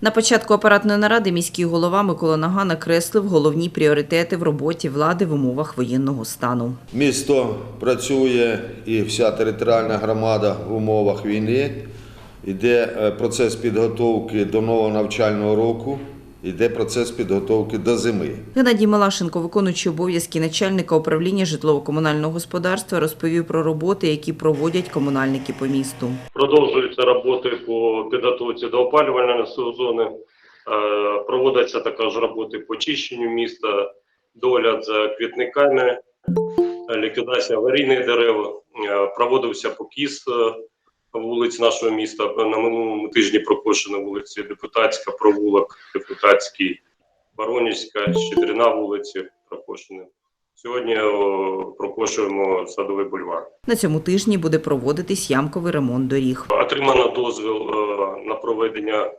На початку апаратної наради міський голова Микола Нага накреслив головні пріоритети в роботі влади в умовах воєнного стану. Місто працює і вся територіальна громада в умовах війни. Йде е, процес підготовки до нового навчального року, йде процес підготовки до зими. Геннадій Малашенко, виконуючий обов'язки начальника управління житлово-комунального господарства, розповів про роботи, які проводять комунальники по місту. Продовжуються роботи по підготовці до опалювального сезону. Е, Проводяться також роботи по чищенню міста, догляд за квітниками, ліквідація аварійних дерев. Е, Проводився покіс е, вулиць нашого міста. На минулому тижні прокошена вулиці Депутатська, провулок Депутатський, Воронівська, Щедрина вулиці прокошені. Сьогодні о, прокошуємо садовий бульвар. На цьому тижні буде проводитись ямковий ремонт доріг. Отримано дозвіл е, на проведення е,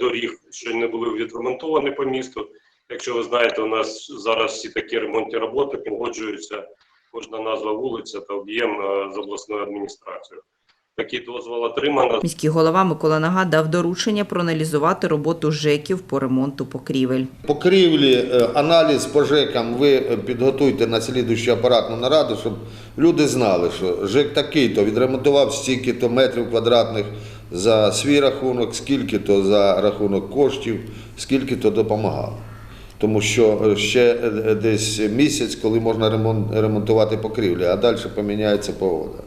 доріг, що не були відремонтовані по місту. Якщо ви знаєте, у нас зараз всі такі ремонтні роботи погоджуються. Кожна назва вулиця та об'єм е, з обласною адміністрацією. Такий дозвіл отримано. Міський голова Микола Нага дав доручення проаналізувати роботу ЖЕКів по ремонту покрівель. Покрівлі, е, аналіз по ЖЕКам ви е, підготуйте на слідущу апаратну нараду, щоб люди знали, що ЖЕК такий-то відремонтував стільки-то метрів квадратних за свій рахунок, скільки-то за рахунок коштів, скільки-то допомагав. Тому що е, ще десь місяць, коли можна ремонтувати покрівлі, а далі поміняється погода.